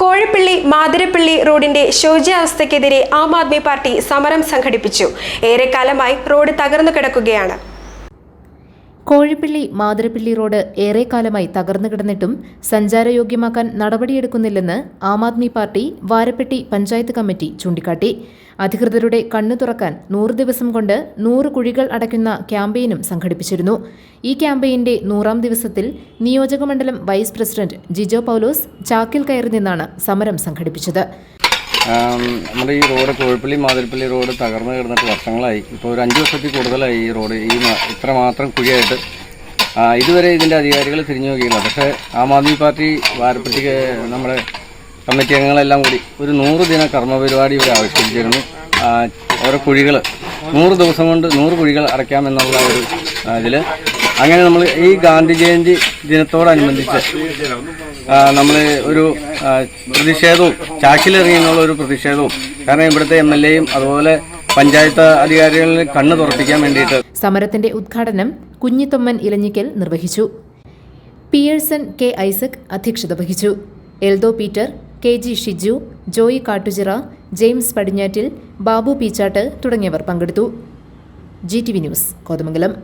കോഴിപ്പള്ളി മാതിരപ്പള്ളി റോഡിന്റെ ശോച്യാവസ്ഥയ്ക്കെതിരെ ആം ആദ്മി പാർട്ടി സമരം സംഘടിപ്പിച്ചു. ഏറെക്കാലമായി റോഡ് തകർന്നു കിടക്കുകയാണ്. കോഴിപ്പള്ളി മാതിരപ്പള്ളി റോഡ് ഏറെക്കാലമായി തകർന്നു കിടന്നിട്ടും സഞ്ചാരയോഗ്യമാക്കാൻ നടപടിയെടുക്കുന്നില്ലെന്ന് ആം ആദ്മി പാർട്ടി വാരപ്പെട്ടി പഞ്ചായത്ത് കമ്മിറ്റി ചൂണ്ടിക്കാട്ടി. അധികൃതരുടെ കണ്ണു തുറക്കാൻ നൂറ് ദിവസം കൊണ്ട് നൂറ് കുഴികൾ അടയ്ക്കുന്ന ക്യാമ്പയിനും സംഘടിപ്പിച്ചിരുന്നു. ഈ ക്യാമ്പയിന്റെ നൂറാം ദിവസത്തിൽ നിയോജകമണ്ഡലം വൈസ് പ്രസിഡന്റ് ജിജോ പൌലോസ് ചാക്കിൽ കയറി നിന്നാണ് സമരം സംഘടിപ്പിച്ചത്. നമ്മുടെ ഈ റോഡ് കോഴിപ്പള്ളി മാതിരിപ്പള്ളി റോഡ് തകർന്നു കിടന്നിട്ട് വർഷങ്ങളായി. ഇപ്പോൾ ഒരു അഞ്ച് വർഷത്തിൽ കൂടുതലായി ഈ റോഡ് ഈ ഇത്ര മാത്രം കുഴിയായിട്ട്. ഇതുവരെ ഇതിന്റെ അധികാരികൾ തിരിഞ്ഞു നോക്കിയില്ല. പക്ഷേ ആം ആദ്മി പാർട്ടി വാരപ്പട്ടിക്ക് നമ്മുടെ കമ്മിറ്റി അംഗങ്ങളെല്ലാം കൂടി ഒരു നൂറ് ദിന കർമ്മ പരിപാടി ഇവർ ആവിഷ്കരിച്ചിരുന്നു. ഓരോ കുഴികൾ നൂറ് ദിവസം കൊണ്ട് നൂറ് കുഴികൾ അടയ്ക്കാമെന്നുള്ള ഒരു ഇതിൽ അങ്ങനെ നമ്മൾ ഈ ഗാന്ധി ജയന്തി ദിനത്തോടനുബന്ധിച്ച് നമ്മൾ ഒരു പ്രതിഷേധവും ചാക്കിലിറങ്ങിയെന്നുള്ള ഒരു പ്രതിഷേധവും കാരണം ഇവിടുത്തെ എം എൽ എയും അതുപോലെ പഞ്ചായത്ത് അധികാരികളിൽ കണ്ണു തുറപ്പിക്കാൻ വേണ്ടിയിട്ട് സമരത്തിന്റെ ഉദ്ഘാടനം കുഞ്ഞിത്തൊമ്മൻ ഇലഞ്ഞിക്കൽ നിർവഹിച്ചു. പിയേഴ്സൺ കെ ഐസക് അധ്യക്ഷത വഹിച്ചു. Eldho Peter K G Shiju Joy Kattuchira James Padinjattil Babu Peechattu തുടങ്ങിയവർ പങ്കെടുത്തു. G T V news Kothamangalam.